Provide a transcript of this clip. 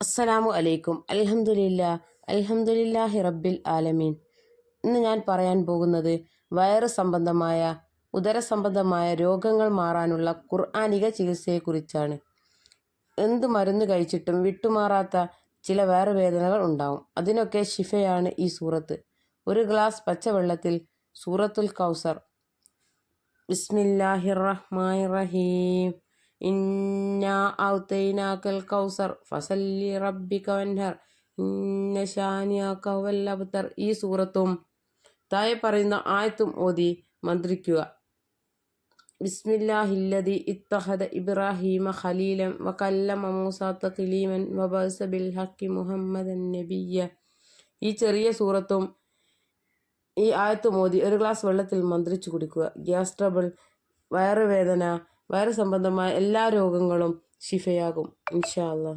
അസ്സലാമു അലൈക്കും അൽഹമുല്ല അൽഹംദുലില്ലാഹി റബ്ബിൽ ആലമീൻ. ഇന്ന് ഞാൻ പറയാൻ പോകുന്നത് വയറ് സംബന്ധമായ ഉദര സംബന്ധമായ രോഗങ്ങൾ മാറാനുള്ള ഖുർആാനിക ചികിത്സയെക്കുറിച്ചാണ്. എന്ത് മരുന്ന് കഴിച്ചിട്ടും വിട്ടുമാറാത്ത ചില വയറുവേദനകൾ ഉണ്ടാവും. അതിനൊക്കെ ഷിഫയാണ് ഈ സൂറത്ത്. ഒരു ഗ്ലാസ് പച്ചവെള്ളത്തിൽ സൂറത്തുൽ കൗസർ. ബിസ്മില്ലാഹിർ റഹീം. ഇന്നാ ഔതൈനാക്കൽ കൗസർ ഫസല്ലി റബ്ബിക വൻഹർ ഇന്ന ഷാനിയ ഹുവൽ അബ്തർ. ഈ സൂറത്തും താഴെ പറയുന്ന ആയത്തും ഓതി മന്ത്രിക്കുക. ബിസ്മില്ലാഹില്ലതി ഇത്തഹദ ഇബ്രാഹീമ ഖലീലൻ വകല്ലമ മൂസ തഖ്ലീമൻ വബഅസ ബിൽ ഹഖി മുഹമ്മദൻ നബിയ്യ. ഈ ചെറിയ സൂറത്തും ഈ ആയത്തും ഓതി ഒരു ഗ്ലാസ് വെള്ളത്തിൽ മന്ത്രിച്ചു കുടിക്കുക. ഗ്യാസ് ട്രബിൾ വയറുവേദന വയറ് സംബന്ധമായ എല്ലാ രോഗങ്ങളും ശിഫയാകും. ഇൻഷാ അല്ലാ